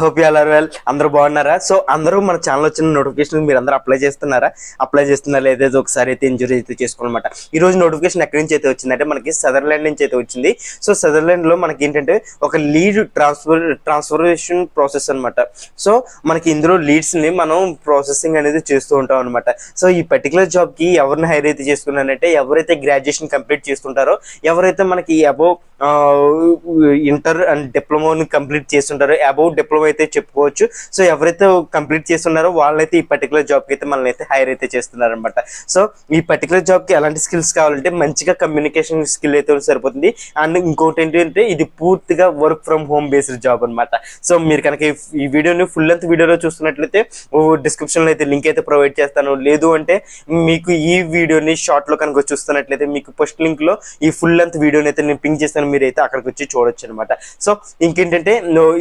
Hope you are well అందరూ బాగున్నారా? So అందరూ మన ఛానల్ వచ్చిన నోటిఫికేషన్ మీరు అందరూ అప్లై చేస్తున్నారా? అప్లై చేస్తున్నారా? లేదో ఒకసారి అయితే ఇంజురీ అయితే చేసుకోవాలన్నమాట. ఈ రోజు నోటిఫికేషన్ ఎక్కడి నుంచి అయితే వచ్చిందంటే మనకి సదర్లాండ్ నుంచి అయితే వచ్చింది. సో సదర్లాండ్లో మనకి ఏంటంటే ఒక లీడ్ ట్రాన్స్ఫర్ ట్రాన్స్ఫర్మేషన్ ప్రాసెస్ అన్నమాట. సో మనకి ఇందులో లీడ్స్ని మనం ప్రాసెసింగ్ అనేది చేస్తూ ఉంటాం అనమాట సో ఈ పర్టికులర్ జాబ్కి ఎవరిని హైర్ అయితే చేసుకున్నానంటే ఎవరైతే గ్రాడ్యుయేషన్ కంప్లీట్ చేస్తుంటారో ఎవరైతే మనకి అబౌవ్ ఇంటర్ అండ్ డిప్లొమాని కంప్లీట్ చేస్తుంటారో అబౌవ్ డిప్లొమా అయితే చెప్పుకోవచ్చు. సో ఎవరైతే కంప్లీట్ చేస్తున్నారో వాళ్ళైతే ఈ పర్టికులర్ జాబ్కి అయితే మనల్ని అయితే హైర్ అయితే చేస్తున్నారనమాట సో ఈ పర్టికులర్ జాబ్కి ఎలాంటి స్కిల్స్ కావాలంటే మంచిగా కమ్యూనికేషన్ స్కిల్ అయితే సరిపోతుంది. అండ్ ఇంకోటి ఏంటంటే ఇది పూర్తిగా work from home based job అన్నమాట. సో మీరు కనుక ఈ- వీడియోని ఫుల్ లెంత్ వీడియోలో చూస్తున్నట్లయితే డిస్క్రిప్షన్లో అయితే లింక్ అయితే ప్రొవైడ్ చేస్తాను. లేదు అంటే మీకు ఈ వీడియోని షార్ట్లో కనుక చూస్తున్నట్లయితే మీకు ఫస్ట్ లింక్లో ఈ ఫుల్ లెంత్ వీడియోని అయితే నేను పింక్ చేస్తాను. మీరు అయితే అక్కడికి వచ్చి చూడొచ్చు అనమాట సో ఇంకేంటంటే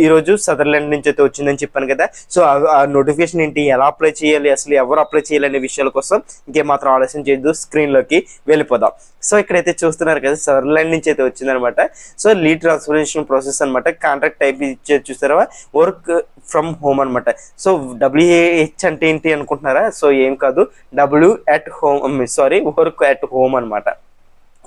ఈరోజు ఈ నెదర్లాండ్ నుంచి అయితే వచ్చిందని చెప్పాను కదా. సో ఆ- నోటిఫికేషన్ ఏంటి? ఎలా అప్లై చేయాలి? అసలు ఎవరు అప్లై చేయాలి అనే విషయాల కోసం ఇంకేమాత్రం ఆలస్యం చేయొద్దు. స్క్రీన్లోకి వెళ్ళిపోదాం. సో ఇక్కడైతే చూస్తున్నారు కదా సదర్లాండ్ నుంచి అయితే వచ్చిందనమాట సో లీడ్ ట్రాన్స్ఫర్మేషన్ ప్రాసెస్ అనమాట కాంట్రాక్ట్ టైప్ ఇచ్చే చూసారా వర్క్ ఫ్రమ్ హోమ్ అన్నమాట. సో డబ్ల్యూహెచ్ అంటే ఏంటి అనుకుంటున్నారా? సో ఏం కాదు. W at home sorry work at home అన్నమాట.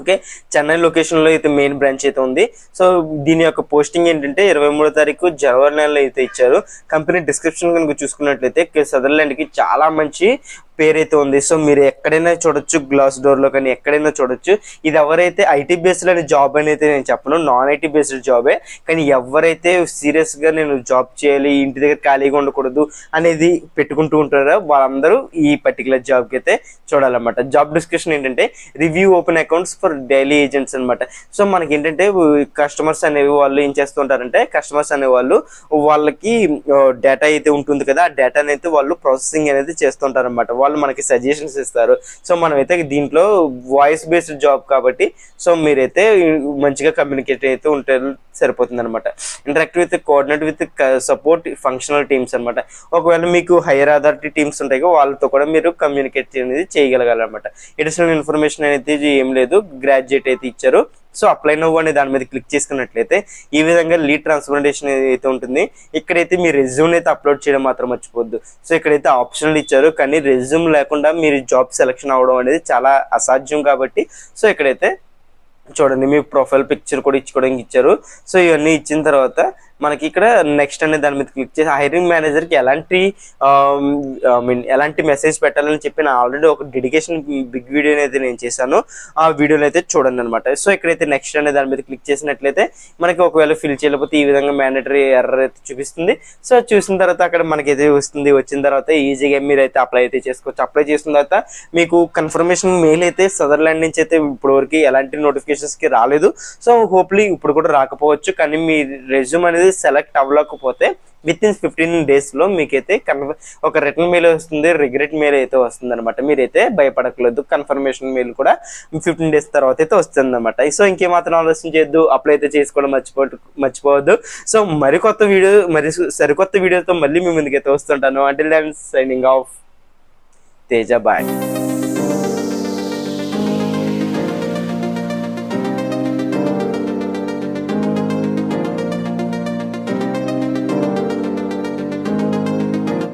ఓకే? చెన్నై లొకేషన్లో అయితే మెయిన్ బ్రాంచ్ అయితే ఉంది. సో దీని యొక్క పోస్టింగ్ ఏంటంటే ఇరవై మూడో తారీఖు జనవరి నెలలో అయితే ఇచ్చారు. కంపెనీ డిస్క్రిప్షన్ కనుక చూసుకున్నట్లయితే సదర్లాండ్కి చాలా మంచి పేరైతే ఉంది. సో మీరు ఎక్కడైనా చూడొచ్చు గ్లాస్ డోర్లో కానీ ఎక్కడైనా చూడొచ్చు. ఇది ఎవరైతే ఐటీ బేస్డ్ అనే జాబ్ అని అయితే నేను చెప్పను నాన్ ఐటీ బేస్డ్ జాబే. కానీ ఎవరైతే సీరియస్గా నేను జాబ్ చేయాలి ఇంటి దగ్గర ఖాళీగా ఉండకూడదు అనేది పెట్టుకుంటూ ఉంటారో వాళ్ళందరూ ఈ పర్టికులర్ జాబ్కి అయితే చూడాలన్నమాట. జాబ్ డిస్క్రిప్షన్ ఏంటంటే review open accounts for daily agents అన్నమాట. సో మనకి ఏంటంటే కస్టమర్స్ అనేవి వాళ్ళు ఏం చేస్తూ ఉంటారంటే కస్టమర్స్ అనే వాళ్ళు వాళ్ళకి డేటా అయితే ఉంటుంది కదా ఆ డేటాని అయితే వాళ్ళు ప్రాసెసింగ్ అనేది చేస్తుంటారు అనమాట వాళ్ళు మనకి సజెషన్స్ ఇస్తారు. సో మనమైతే దీంట్లో వాయిస్ బేస్డ్ జాబ్ కాబట్టి సో మీరైతే మంచిగా కమ్యూనికేట్ అయితే ఉంటే సరిపోతుంది అనమాట interact with coordinate with support functional teams అనమాట ఒకవేళ మీకు హైయర్ అథారిటీ టీమ్స్ ఉంటాయి వాళ్ళతో కూడా మీరు కమ్యూనికేట్ అనేది చేయగలగాలన్నమాట. ఎడిషనల్ ఇన్ఫర్మేషన్ అనేది ఏం లేదు గ్రాడ్యుయేట్ అయితే ఇచ్చారు. సో అప్లై నవ్వు అనే దాని మీద క్లిక్ చేసుకున్నట్లయితే ఈ విధంగా లీడ్ ట్రాన్స్ప్లాంటేషన్ అయితే ఉంటుంది ఇక్కడైతే మీ రెజ్యూమ్ అయితే అప్లోడ్ చేయడం మాత్రం మర్చిపోద్దు సో ఇక్కడైతే ఆప్షన్లు ఇచ్చారు కానీ రెజ్యూమ్ లేకుండా మీరు జాబ్ సెలెక్షన్ అవడం అనేది చాలా అసాధ్యం కాబట్టి సో ఇక్కడైతే చూడండి మీ ప్రొఫైల్ పిక్చర్ కూడా ఇచ్చుకోవడానికి ఇచ్చారు. సో ఇవన్నీ ఇచ్చిన తర్వాత మనకి ఇక్కడ నెక్స్ట్ అనే దాని మీద క్లిక్ చేసి హైరింగ్ మేనేజర్కి ఎలాంటి మీన్ ఎలాంటి మెసేజ్ పెట్టాలని చెప్పి నేను ఆల్రెడీ ఒక డెడికేషన్ బిగ్ వీడియో అయితే నేను చేశాను. ఆ వీడియోని అయితే చూడండి అనమాట సో ఇక్కడైతే నెక్స్ట్ అనే దాని మీద క్లిక్ చేసినట్లయితే మనకి ఒకవేళ ఫిల్ చేయలేకపోతే ఈ విధంగా మ్యాండటరీ ఎర్రర్ అయితే చూపిస్తుంది. సో చూసిన తర్వాత అక్కడ మనకి అయితే వస్తుంది వచ్చిన తర్వాత ఈజీగా మీరు అయితే అప్లై అయితే చేసుకోవచ్చు. అప్లై చేసిన తర్వాత మీకు కన్ఫర్మేషన్ మెయిల్ అయితే సదర్లాండ్ నుంచి అయితే ఇప్పటివరకు ఎలాంటి నోటిఫికేషన్స్కి రాలేదు. సో హోప్లీ ఇప్పుడు కూడా రాకపోవచ్చు. కానీ మీ రెజ్యూమ్ అనేది సెలెక్ట్ అవ్వలేకపోతే విత్ ఇన్ ఫిఫ్టీన్ డేస్లో మీకైతే కన్ఫ ఒక రిటర్న్ మెయిల్ వస్తుంది రిగ్రెట్ మెయిల్ అయితే వస్తుంది అనమాట మీరైతే భయపడకలేదు. కన్ఫర్మేషన్ మెయిల్ కూడా ఫిఫ్టీన్ డేస్ తర్వాత అయితే వస్తుంది అనమాట సో ఇంకేమాత్రం ఆలోచన చేయొద్దు. అప్లై అయితే చేసుకోవడం మర్చిపో మర్చిపోవద్దు. సో మరికొత్త వీడియో మరి సరికొత్త వీడియోతో మళ్ళీ మీ ముందుకైతే వస్తుంటాను. అంటే సైనింగ్ ఆఫ్ తేజ బాయ్